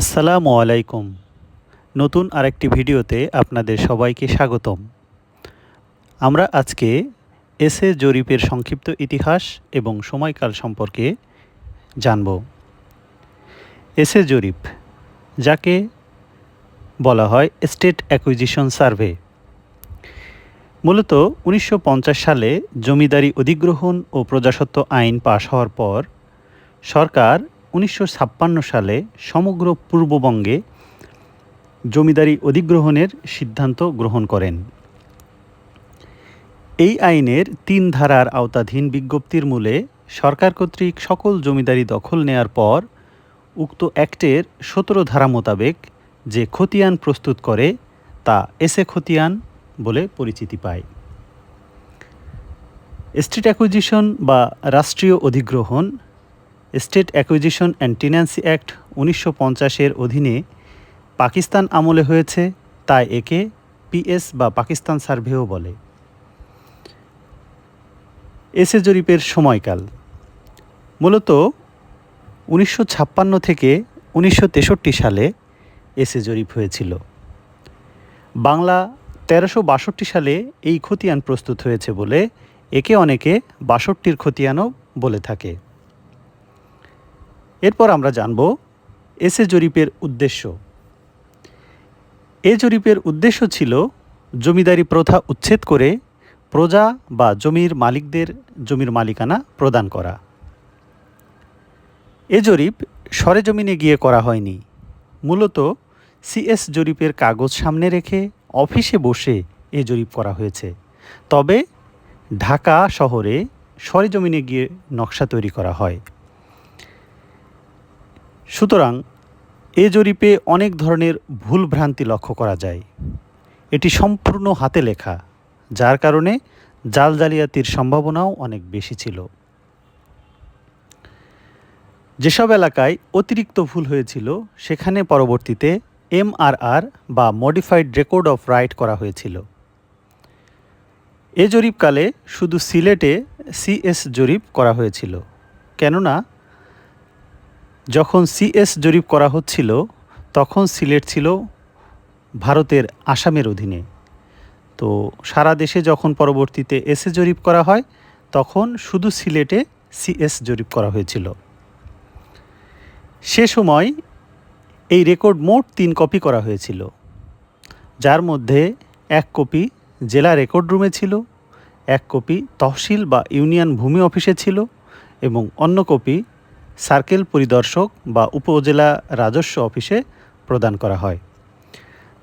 আসসালামু আলাইকুম। নতুন আরেকটি ভিডিওতে আপনাদের সবাইকে স্বাগতম। আমরা আজকে এসএ জরিপের সংক্ষিপ্ত ইতিহাস এবং সময়কাল সম্পর্কে জানব। এসএ জরিপ, যাকে বলা হয় স্টেট অ্যাকুইজিশন সার্ভে। মূলত উনিশশো পঞ্চাশ সালে জমিদারি অধিগ্রহণ ও প্রজাসত্ব আইন পাশ হওয়ার পর সরকার উনিশশো ছাপ্পান্ন সালে সমগ্র পূর্ববঙ্গে জমিদারি অধিগ্রহণের সিদ্ধান্ত গ্রহণ করেন। এই আইনের তিন ধারার আওতাধীন বিজ্ঞপ্তির মূলে সরকার কর্তৃক সকল জমিদারি দখল নেয়ার পর উক্ত অ্যাক্টের সতেরো ধারা মোতাবেক যে খতিয়ান প্রস্তুত করে, তা এসে খতিয়ান বলে পরিচিতি পায়। স্ট্রিট অ্যাকুইজিশন বা রাষ্ট্রীয় অধিগ্রহণ state acquisition and tenancy act উনিশশো পঞ্চাশের অধীনে পাকিস্তান আমলে হয়েছে, তাই একে পিএস বা পাকিস্তান সার্ভেও বলে। এসে জরিপের সময়কাল। মূলত উনিশশো ছাপ্পান্ন থেকে উনিশশো তেষট্টি সালে এসে জরিপ হয়েছিল। বাংলা তেরোশো বাষট্টি সালে এই খতিয়ান প্রস্তুত হয়েছে বলে একে অনেকে বাষট্টির খতিয়ানও বলে থাকে। এরপর আমরা জানব এসে জরিপের উদ্দেশ্য। এ জরিপের উদ্দেশ্য ছিল জমিদারি প্রথা উচ্ছেদ করে প্রজা বা জমির মালিকদের জমির মালিকানা প্রদান করা। এ জরিপ সরেজমিনে গিয়ে করা হয়নি। মূলত সিএস জরিপের কাগজ সামনে রেখে অফিসে বসে এ জরিপ করা হয়েছে। তবে ঢাকা শহরে সরেজমিনে গিয়ে নকশা তৈরি করা হয়। সুতরাং এ জরিপে অনেক ধরনের ভুল ভ্রান্তি লক্ষ্য করা যায়। এটি সম্পূর্ণ হাতে লেখা, যার কারণে জাল জালিয়াতির সম্ভাবনাও অনেক বেশি ছিল। যেসব এলাকায় অতিরিক্ত ভুল হয়েছিল, সেখানে পরবর্তীতে এমআরআর বা মডিফাইড রেকর্ড অফ রাইট করা হয়েছিল। এ জরিপকালে শুধু সিলেটে সিএস জরিপ করা হয়েছিল, কেননা যখন সিএস জরিপ করা হচ্ছিল, তখন সিলেট ছিল ভারতের আসামের অধীনে। তো সারা দেশে যখন পরবর্তীতে এসএ জরিপ করা হয়, তখন শুধু সিলেটে সিএস জরিপ করা হয়েছিল। সে সময় এই রেকর্ড মোট তিন কপি করা হয়েছিল। যার মধ্যে এক কপি জেলা রেকর্ড রুমে ছিল, এক কপি তহসিল বা ইউনিয়ন ভূমি অফিসে ছিল এবং অন্য কপি সার্কেল পরিদর্শক বা উপজেলা রাজস্ব অফিসে প্রদান করা হয়।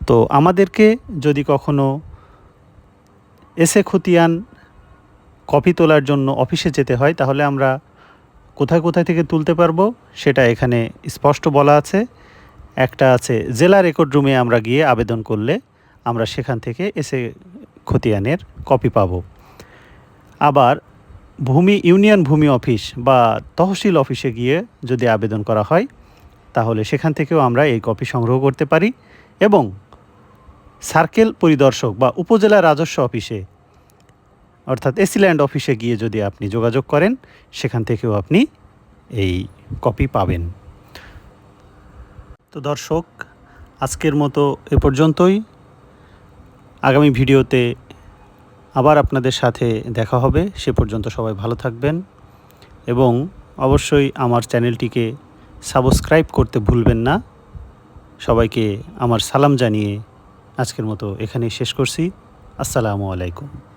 তো আমাদেরকে যদি কখনো এসে খতিয়ান কপি তোলার জন্য অফিসে যেতে হয়, তাহলে আমরা কোথায় কোথায় থেকে তুলতে পারব সেটা এখানে স্পষ্ট বলা আছে। একটা আছে, জেলা রেকর্ড রুমে আমরা গিয়ে আবেদন করলে আমরা সেখান থেকে এসে খতিয়ানের কপি পাব। আবার ভূমি ইউনিয়ন ভূমি অফিস বা তহসিল অফিসে গিয়ে যদি আবেদন করা হয়, তাহলে সেখান থেকেও আমরা এই কপি সংগ্রহ করতে পারি এবং সার্কেল পরিদর্শক বা উপজেলা রাজস্ব অফিসে, অর্থাৎ এসিল্যান্ড অফিসে গিয়ে যদি আপনি যোগাযোগ করেন, সেখান থেকেও আপনি এই কপি পাবেন। তো দর্শক, আজকের মতো এ পর্যন্তই। আগামী ভিডিওতে আবার আপনাদের সাথে দেখা হবে। সে পর্যন্ত সবাই ভালো থাকবেন এবং অবশ্যই আমার চ্যানেলটিকে সাবস্ক্রাইব করতে ভুলবেন না। সবাইকে আমার সালাম জানিয়ে আজকের মতো এখানেই শেষ করছি। আসসালামু আলাইকুম।